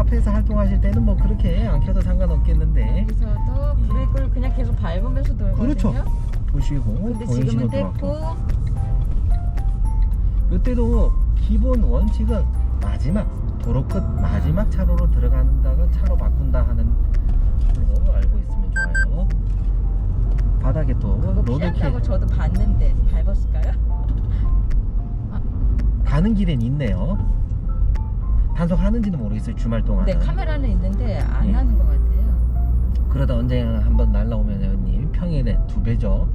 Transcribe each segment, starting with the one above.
카페에서 활동하실 때는 뭐 그렇게 안 켜도 상관없겠는데 여기서도 예. 브레이크를 그냥 계속 밟으면서 돌거든요. 그렇죠. 보시고 근데 지금은 들어왔고 뗐고 이때도 기본 원칙은 마지막 도로 끝 마지막 차로로 들어간다가 차로 바꾼다 하는 걸로 알고 있으면 좋아요. 바닥에 또 그거 피한다고 저도 봤는데 밟았을까요? 가는 길엔 있네요. 단속하는지는 모르겠어요 주말 동안. 네 카메라는 있는데 안 예. 하는 것 같아요. 그러다 언제 한번 날라오면 형님 평일에 두 배죠.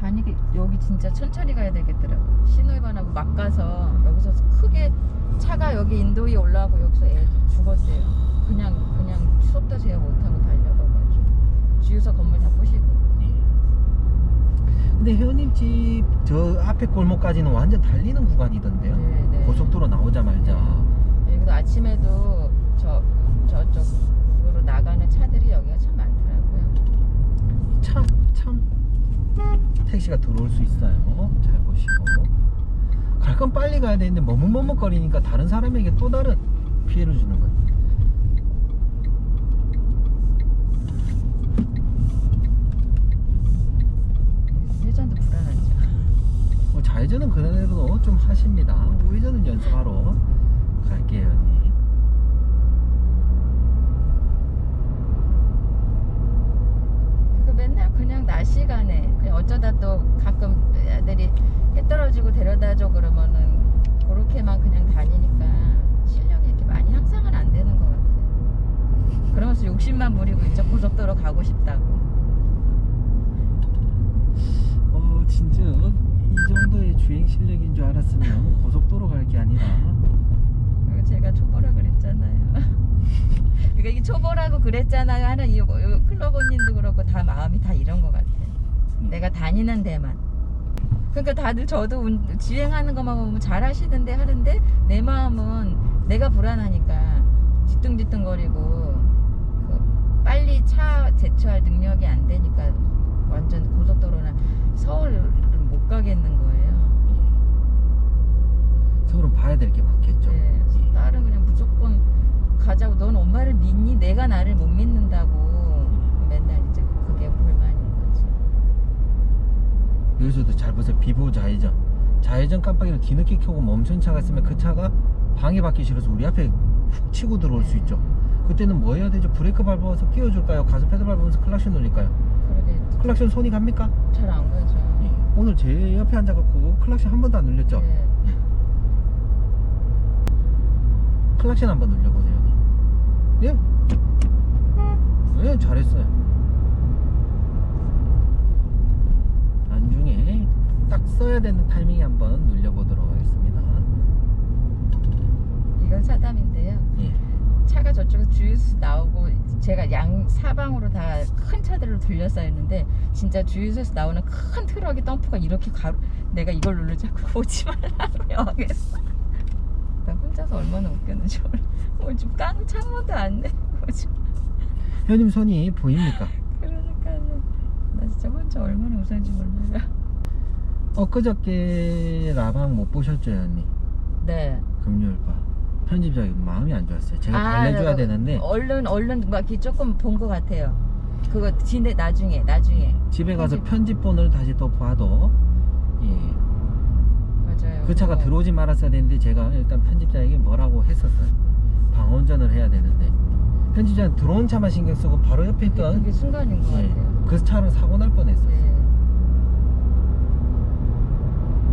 반이게 여기 진짜 천천히 가야 되겠더라고. 신호위반하고 막 가서 여기서 크게 차가 여기 인도에 올라가고 여기서 애 죽었대요. 그냥 그냥 수업도 제어 못하고 달려가가지고 주유소 건물 다 부시고. 예. 근데 회원님 집 저 앞에 골목까지는 완전 달리는 구간이던데요. 네, 네. 고속도로 나오자마자. 여기도 아침에도 저 저쪽으로 나가는 차들이 여기가 참 많더라고요. 참, 참 택시가 들어올 수 있어요. 잘 보시고 갈 건 빨리 가야 되는데 머뭇머뭇거리니까 다른 사람에게 또 다른 피해를 주는 거예요. 회전도 불안하죠. 뭐 좌회전은 그날에도 좀 하십니다. 우회전은 연습하러 갈게요, 언니. 그러니까 맨날 그냥 낮 시간에 그냥 어쩌다 또 가끔 애들이 해 떨어지고 데려다줘 그러면은 그렇게만 그냥 다니니까 실력이 이렇게 많이 향상은 안 되는 것 같아요. 그러면서 욕심만 부리고 이제 고속도로 가고 싶다고. 어, 진짜 이 정도의 주행 실력인 줄 알았으면 고속도로 갈 게 아니라 제가 초보라 그랬잖아요. 그러니까 이게 초보라고 그랬잖아요 하는 이 클로버님도 그렇고 다 마음이 다 이런 것 같아요. 내가 다니는 데만. 그러니까 다들 저도 운- 주행하는 것만 보면 잘 하시는데 하는데 내 마음은 내가 불안하니까 뒤뚱뒤뚱거리고 그 빨리 차 제초할 능력이 안 되니까 완전 고속도로나 서울을 못 가겠는 거예 요. 서울은 봐야 될 게 많겠죠. 네, 예. 딸은 그냥 무조건 가자고 넌 엄마를 믿니? 내가 나를 못 믿는다고 맨날 이제 그게 불만인 거지. 여기서도 잘 보세요. 비보 좌회전. 좌회전 깜빡이를 뒤늦게 켜고 멈춘 차가 있으면 그 차가 방해받기 싫어서 우리 앞에 훅 치고 들어올 수 있죠. 그때는 뭐 해야 되죠? 브레이크 밟아서 끼워줄까요? 가서 페달 밟으면서 클락션 올릴까요? 그러게 클락션 손이 갑니까? 잘 안 가죠. 예. 오늘 제 옆에 앉아갖고 클락션 한 번도 안 눌렸죠? 네. 클락션 한번 눌려보세요. 예? 예, 잘했어요. 안중에 딱 써야 되는 타이밍에 한번 눌려보도록 하겠습니다. 이건 사담인데요. 예. 차가 저쪽에서 주유소 나오고 제가 양 사방으로 다 큰 차들로 둘러싸였는데 진짜 주유소에서 나오는 큰 트럭이 덤프가 이렇게 가로 내가 이걸 누르자고 오지 말라고 명했어. 나 혼자서 얼마나 웃겼는지 오늘 좀깡 창문도 안 내고 지금 현님 손이 보입니까? 그러니까는 나 진짜 혼자 얼마나 웃었는지 몰라요. 엊그저께 라방 못 보셨죠, 현님? 네. 금요일 밤. 편집자기 마음이 안 좋았어요. 제가 아, 달래줘야 네. 되는데 얼른 얼른 막 이렇게 조금 본 것 같아요. 그거 뒤에 나중에 나중에 집에 가서 편집. 편집본을 다시 또 봐도 예. 맞아요. 그 차가 그거. 들어오지 말았어야 되는데 제가 일단 편집자에게 뭐라고 했었어요. 방원전을 해야 되는데 편집자는 들어온 차만 신경 쓰고 바로 옆에 있던 그게 순간인 것 예, 같아요. 그 차랑 사고 날 뻔했어요. 네.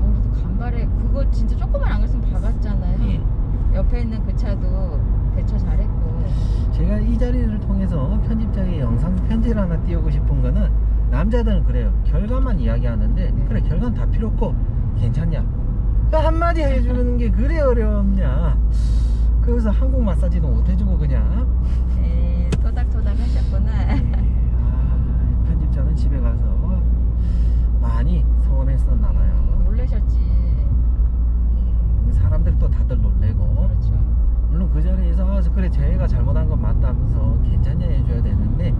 오늘도 간발에 그거 진짜 조금만 안 갔으면 박았잖아요. 예. 옆에 있는 그 차도 대처 잘했고. 제가 이 자리를 통해서 편집자의 영상 편지를 하나 띄우고 싶은 거는 남자들은 그래요. 결과만 이야기하는데 네. 그래 결과는 다 필요 없고 괜찮냐? 그 한마디 해주는 게 그래 어렵냐? 그래서 한국 마사지도 못 해주고 그냥 에이, 토닥토닥 하셨구나. 네, 아, 편집자는 집에 가서 많이 서운했었나 봐요. 놀라셨지. 예, 사람들도 다들 놀래고 그렇죠. 물론 그 자리에서 아, 그래 제가 잘못한 건 맞다면서 괜찮냐 해줘야 되는데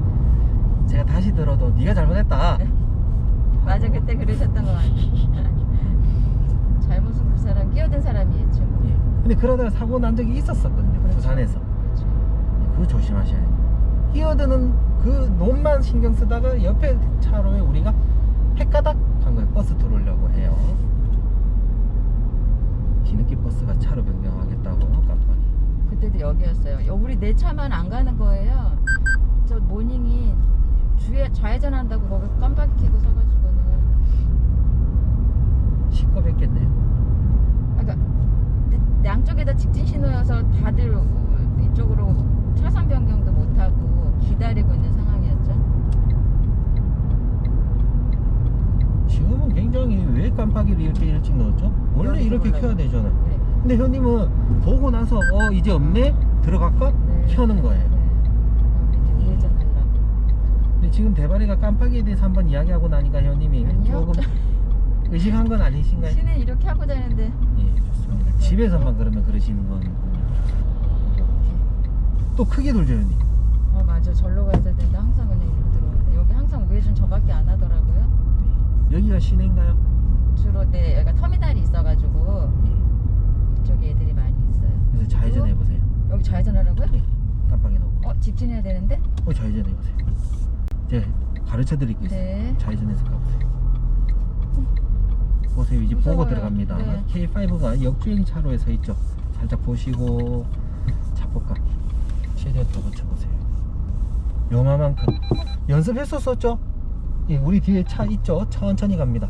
제가 다시 들어도 네가 잘못했다. 맞아 그때 그러셨던 것 같아. 잘못은 그 사람 끼어든 사람이 했죠. 뭐. 예. 근데 그러다가 사고 난 적이 있었었거든요. 그렇죠. 부산에서. 그렇죠. 그거 조심하셔야 돼요. 끼어드는 그 놈만 신경 쓰다가 옆에 차로에 우리가 헷가닥 한 거예요. 버스 들어오려고 해요. 뒤늦게 버스가 차로 변경하겠다고 깜빡이. 그때도 여기였어요. 여- 우리 내 차만 안 가는 거예요. 저 모닝이 주에 좌회전한다고 거기 깜빡이 켜고 서가지고는 시끄럽겠네요. 아, 그러니까 내- 양쪽에다 직진 신호여서 다들 이쪽으로 차선 변경도 못 하고 기다리고 있는 상황이었죠. 지금은 굉장히 왜 깜빡이를 이렇게 일찍 넣었죠? 원래 이렇게. 켜야 되잖아. 네. 근데 현님은 보고 나서 어 이제 없네 들어갈까 네. 켜는 거예요. 네. 어. 근데 지금 대바리가 깜빡이에 대해서 한번 이야기하고 나니까 현님이 아니요. 조금 의식한 건 아니신가요? 시내 이렇게 하고 다니는데 예, 좋습니다. 집에서만 그러면 그러시는 건. 또 크게 돌죠, 현님. 어 맞아 절로 갔을 텐데 항상 그냥 이리로 들어오는데 여기 항상 우회전 저밖에 안 하더라고요. 네. 여기가 시내인가요? 주로 네 여기가 터미널이 있어가지고 예. 이쪽에 애들이 많이 있어요. 그래서 좌회전 그리고 해보세요. 여기 좌회전하라고요? 네. 깜빡이 놓고. 어 직진해야 되는데? 어, 좌회전 해보세요. 제가 가르쳐 드릴게요. 네. 좌회전해서 가보세요. 보세요, 이제 보고. 들어갑니다. 네. K5가 역주행 차로에 서 있죠. 살짝 보시고 차폭감 최대한 더 붙여보세요. 영화만큼 연습했었었죠? 예, 우리 뒤에 차 있죠? 천천히 갑니다.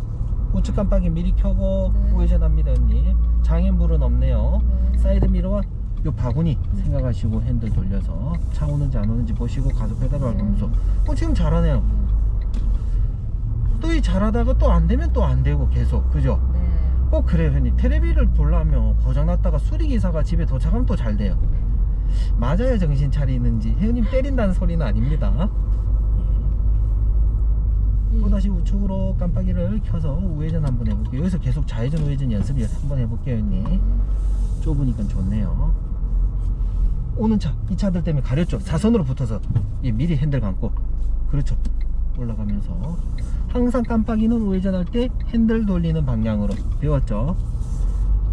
우측 깜빡이 미리 켜고 네. 우회전합니다, 언니. 장애물은 없네요. 네. 사이드 미러와 요 바구니 생각하시고 핸들 돌려서 차 오는지 안 오는지 보시고 가속 페달 밟으면서 어 지금 잘하네요. 또이 잘하다가 또 안 되면 또 안 되고 계속 그죠? 네. 꼭 그래요 형님. 텔레비를 보려면 고장났다가 수리기사가 집에 도착하면 또 잘 돼요. 맞아요 정신 차리는지. 형님 때린다는 소리는 아닙니다. 예. 또다시 우측으로 깜빡이를 켜서 우회전 한번 해볼게요. 여기서 계속 좌회전 우회전 연습을 한번 해볼게요 형님. 좁으니까 좋네요. 오는 차 이 차들 때문에 가렸죠? 사선으로 붙어서. 예, 미리 핸들 감고. 그렇죠 올라가면서 항상 깜빡이는 우회전할 때 핸들 돌리는 방향으로 배웠죠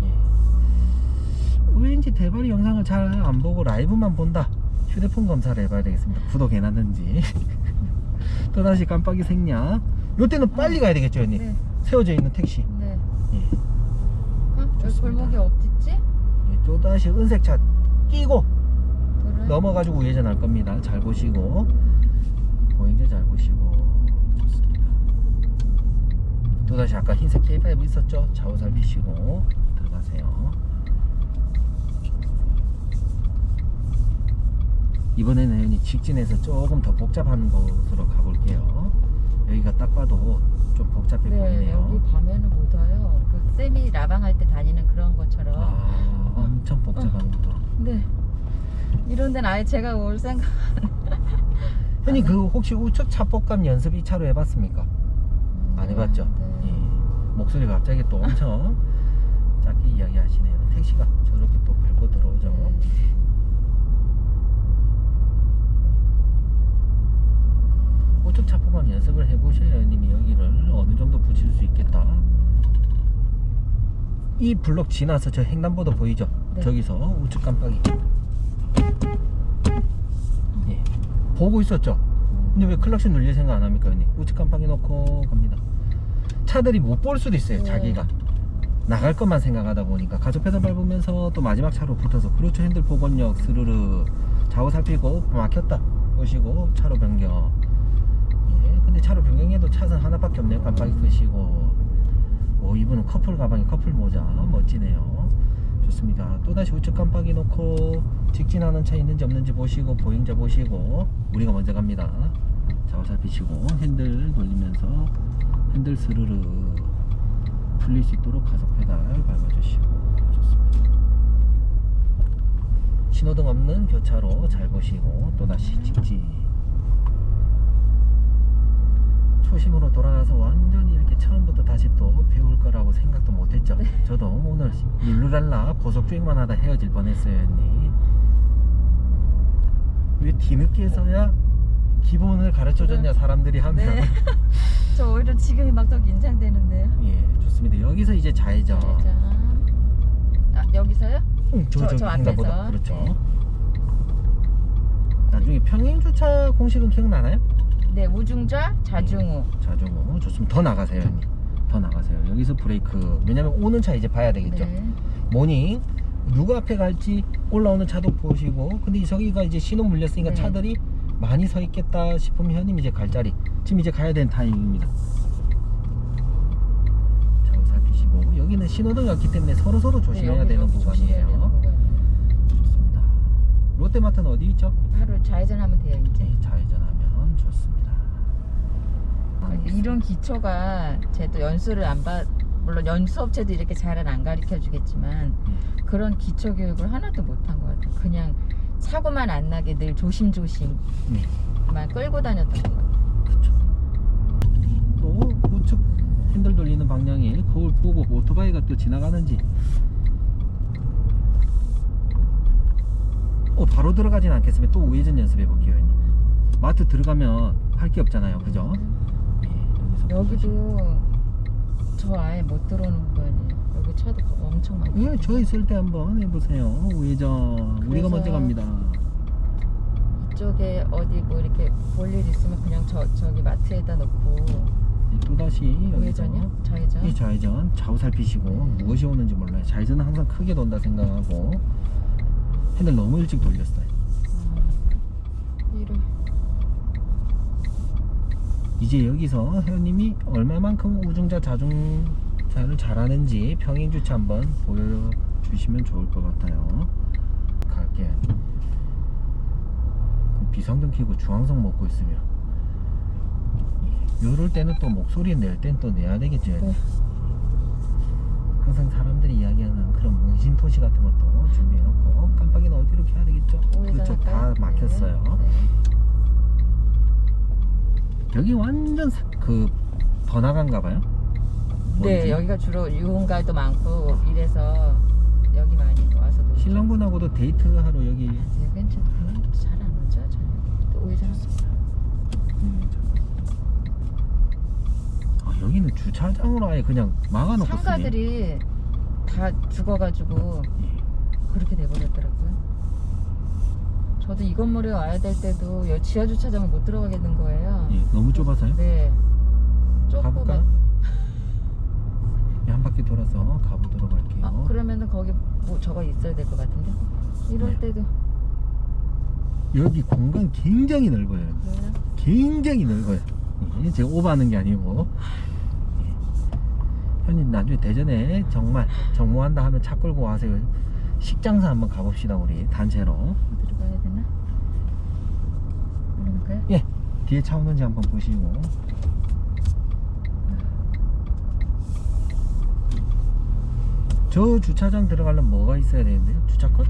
예. 왠지 대발이 영상을 잘 안 보고 라이브만 본다 휴대폰 검사를 해봐야 되겠습니다 구독해놨는지 또다시 깜빡이 생략 요때는 빨리 가야 되겠죠 형님 네. 세워져 있는 택시 네. 예. 어? 골목이 어딨지? 예, 또다시 은색 차 끼고? 넘어가지고 우회전할 겁니다. 잘 보시고 보행자 잘 보시고 좋습니다. 또다시 아까 흰색 K5 있었죠? 좌우 살피시고 들어가세요. 이번에는 이 직진해서 조금 더 복잡한 곳으로 가볼게요. 여기가 딱 봐도 좀 복잡해 네, 보이네요. 여기 밤에는 못 와요. 그 쌤이 라방 할 때 다니는 그런 것처럼. 아, 엄청 복잡한 곳으로. 네. 이런 데는 아예 제가 올 생각. 형님 그 혹시 우측 차폭감 연습 2차로 해봤습니까? 안 해봤죠? 네. 예. 목소리가 갑자기 또 엄청 작게 이야기하시네요. 택시가 저렇게 또 밟고 들어오죠. 네. 우측 차폭감 연습을 해보셔야 님이 여기를 어느 정도 붙일 수 있겠다. 이 블럭 지나서 저 횡단보도 보이죠? 네. 저기서 우측 깜빡이. 예. 보고 있었죠? 근데 왜 클락션 눌릴 생각 안 합니까, 형님? 우측 깜빡이 놓고 갑니다. 차들이 못 볼 수도 있어요, 네. 자기가. 나갈 것만 생각하다 보니까 가속 페달 밟으면서 또 마지막 차로 붙어서 그렇죠 핸들 복원력 스르르 좌우 살피고 막혔다 보시고 차로 변경 예 근데 차로 변경해도 차선 하나밖에 없네요 깜빡이 끄시고 오 이분은 커플 가방에 커플 모자 멋지네요 좋습니다. 또다시 우측 깜빡이 놓고 직진하는 차 있는지 없는지 보시고 보행자 보시고 우리가 먼저 갑니다. 좌우 살피시고 핸들 돌리면서 핸들 스르르 풀릴 수 있도록 가속 페달 밟아주시고 좋습니다. 신호등 없는 교차로 잘 보시고 또다시 직진. 초심으로 돌아가서 완전히 이렇게 처음부터 다시 또 배울 거라고 생각도 못했죠. 저도 오늘 룰루랄라 고속주행만 하다 헤어질 뻔했어요, 언니. 왜 뒤늦게서야 기본을 가르쳐줬냐 사람들이 하면 네. 저 오히려 지금이 막 더 긴장되는데요. 예 좋습니다. 여기서 이제 좌회전. 자, 아, 여기서요? 응, 저, 저- 저. 앞에서. 그렇죠. 네. 우중에 평행 주차 공식은 기억나나요? 네, 우중좌, 자중우. 자전거 좋습니다. 더 나가세요, 형님. 더 나가세요. 여기서 브레이크. 왜냐면 오는 차 이제 봐야 되겠죠. 네. 모닝 누구 앞에 갈지 올라오는 차도 보시고 근데 저기가 이제 신호 물렸으니까 네. 차들이 많이 서 있겠다 싶으면 형님 이제 갈 자리 지금 이제 가야 되는 타이밍입니다 좌우 살피시고 여기는 신호등이 없기 때문에 서로 서로 조심해야 네, 되는 구간이에요. 좋습니다 롯데마트는 어디 있죠? 바로 좌회전하면 돼요, 이제. 네, 좋습니다 아, 이런 기초가 제도 연수를 안 받, 물론 연수업체도 이렇게 잘은 안 가르쳐 주겠지만 예. 그런 기초 교육을 하나도 못한 것 같아요. 그냥 사고만 안 나게 늘 조심조심만 네. 끌고 다녔던 것 같아요. 또 우측 핸들 돌리는 방향에 거울 보고 오토바이가 또 지나가는지 어 바로 들어가진 않겠으면 또 우회전 연습해 볼게요 마트 들어가면 할 게 없잖아요 그죠? 여기도 저 아예 못 들어오는 구간이에요. 여기 차도 엄청 많고. 예, 저 있을 때 한번 해보세요 우회전 우리가 그래서- 먼저 갑니다 이쪽에 어디 뭐 이렇게 볼 일 있으면 그냥 저 저기 마트에다 놓고 예, 또다시 여기서 우회전이요? 좌회전? 이 좌회전 좌우 살피시고 무엇이 오는지 몰라요 좌회전은 항상 크게 돈다 생각하고 핸들 너무 일찍 돌렸어요 아, 이래. 이제 여기서 회원님이 얼마만큼 우중자 자중자를 잘하는지 평행주차 한번 보여주시면 좋을 것 같아요. 갈게. 그 비상등 켜고 중앙선 먹고 있으면. 이럴 때는 또 목소리 낼 땐 또 내야 되겠죠. 네. 항상 사람들이 이야기하는 그런 문신토시 같은 것도 준비해놓고 깜빡이는 어디로 켜야 되겠죠? 그쪽 다 할까요? 막혔어요. 네. 여기 완전 사- 그 번화가인가 봐요. 네, 뭔지? 여기가 주로 유흥가도 많고 이래서 여기 많이 와서 놀죠. 신랑분하고도 데이트하러 여기 여긴 잘안 오죠, 저녁. 또 우회전 음, 아, 여기는 주차장으로 아예 그냥 막아놓고 쓰네. 상가들이 다 죽어가지고 예. 그렇게 돼버렸더라고요. 저도 이 건물에 와야 될 때도 여 지하 주차장을 못 들어가겠는 거예요. 예, 너무 좁아서요? 네. 가볼까요? 예, 한 바퀴 돌아서 가보도록 할게요. 아, 그러면은 거기 뭐 저거 있어야 될 것 같은데. 이럴 네. 때도 여기 공간 굉장히 넓어요. 그래요? 굉장히 넓어요. 예, 제가 오버하는 게 아니고. 예. 현님 나중에 대전에 정말 정모한다 하면 차 끌고 와세요. 식장사 한번 가봅시다 우리 단체로. 어디로 가야 되나? 올라갈까요? 예, 뒤에 차 오는지 한번 보시고. 저 주차장 들어가려면 뭐가 있어야 되는데요? 주차권?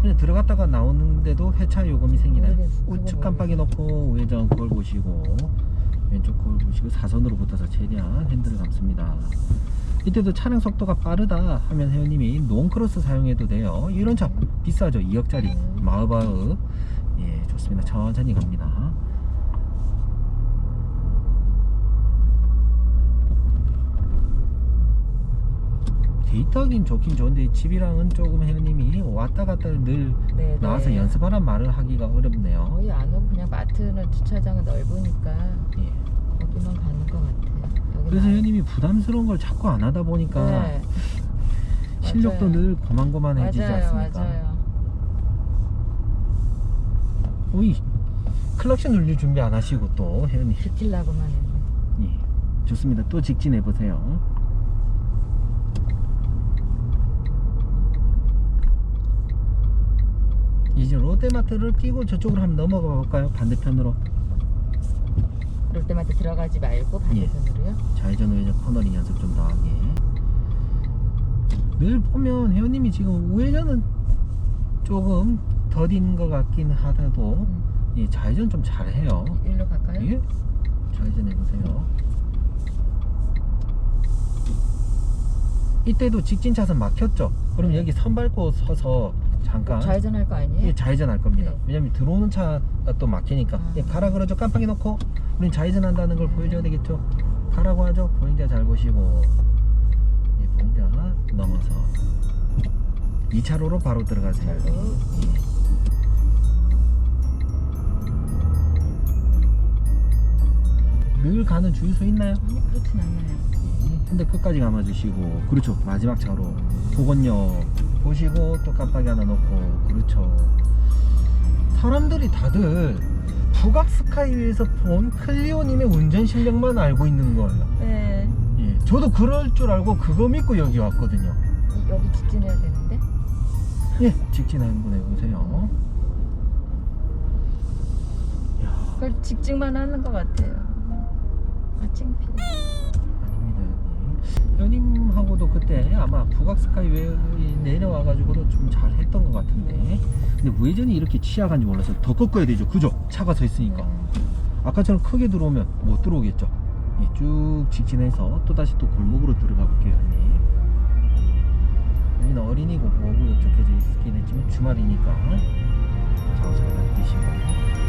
그냥 들어갔다가 나오는데도 회차 요금이 생기나요? 모르겠- 그거 우측 깜빡이 놓고 우회전 거울 보시고 왼쪽 거울 보시고 사선으로 붙어서 최대한 핸들을 감습니다. 이때도 차량 속도가 빠르다 하면 회원님이 논크로스 사용해도 돼요. 이런 차 비싸죠? 2억짜리 마으바흐 예 좋습니다. 천천히 갑니다. 데이트하긴 좋긴 좋은데 집이랑은 조금 회원님이 왔다 갔다 늘 네, 나와서 네. 연습하란 말을 하기가 어렵네요. 거의 안 오고 그냥 마트는 주차장은 넓으니까 예. 거기만 가는 것 같아요. 그래서 안- 회원님이 부담스러운 걸 자꾸 안 하다 보니까 네. 실력도 맞아요. 늘 고만고만해지지 맞아요, 않습니까? 맞아요. 오이 클락션 눌릴 준비 안 하시고 또 회원님 비키려고만 했네. 예. 좋습니다. 또 직진해 보세요. 이제 롯데마트를 끼고 저쪽으로 한번 넘어가 볼까요? 반대편으로 롯데마트 들어가지 말고 예. 반대편으로요. 좌회전 우회전 코너링 연습 좀 더 하게 늘 보면 회원님이 지금 우회전은 조금 더딘 것 같긴 하다도 음. 예, 좌회전 좀 잘해요 일로 갈까요? 예? 좌회전 해보세요 이때도 직진 차선 막혔죠 그럼 네. 여기 선 밟고 서서 잠깐 좌회전할 거 아니에요? 예, 좌회전 할 겁니다 네. 왜냐면 들어오는 차가 또 막히니까 아. 예, 가라 그러죠 깜빡이 놓고 우린 좌회전한다는 걸 보여줘야 되겠죠. 가라고 하죠. 보행자 잘 보시고. 예, 보행자 넘어서 2차로로 바로 들어가세요. 예. 늘 가는 주유소 있나요? 아니 그렇진 않아요. 예. 근데 끝까지 감아주시고. 그렇죠. 마지막 차로. 보건요 보시고 또 깜빡이 하나 놓고. 그렇죠. 사람들이 다들 북악 스카이에서 본 클리오님의 운전 실력만 알고 있는 거예요 네. 예, 저도 그럴 줄 알고 그거 믿고 여기 왔거든요 이- 여기 직진해야 되는데. 예 직진 한번 해보세요 야 그걸 직진만 하는 것 같아요. 아 창피해. 연님하고도 그때 아마 북악 스카이웨이 내려와가지고도 좀 잘했던 것 같은데. 근데 우회전이 이렇게 취약한지 몰라서 더 꺾어야 되죠. 그죠? 차가 서 있으니까. 네. 아까처럼 크게 들어오면 못 들어오겠죠. 예, 쭉 직진해서 또다시 또 골목으로 들어가 볼게요 형님. 여기는 어린이 고 보호구역 적혀져 있긴 했지만 주말이니까. 좌우잘 살피시고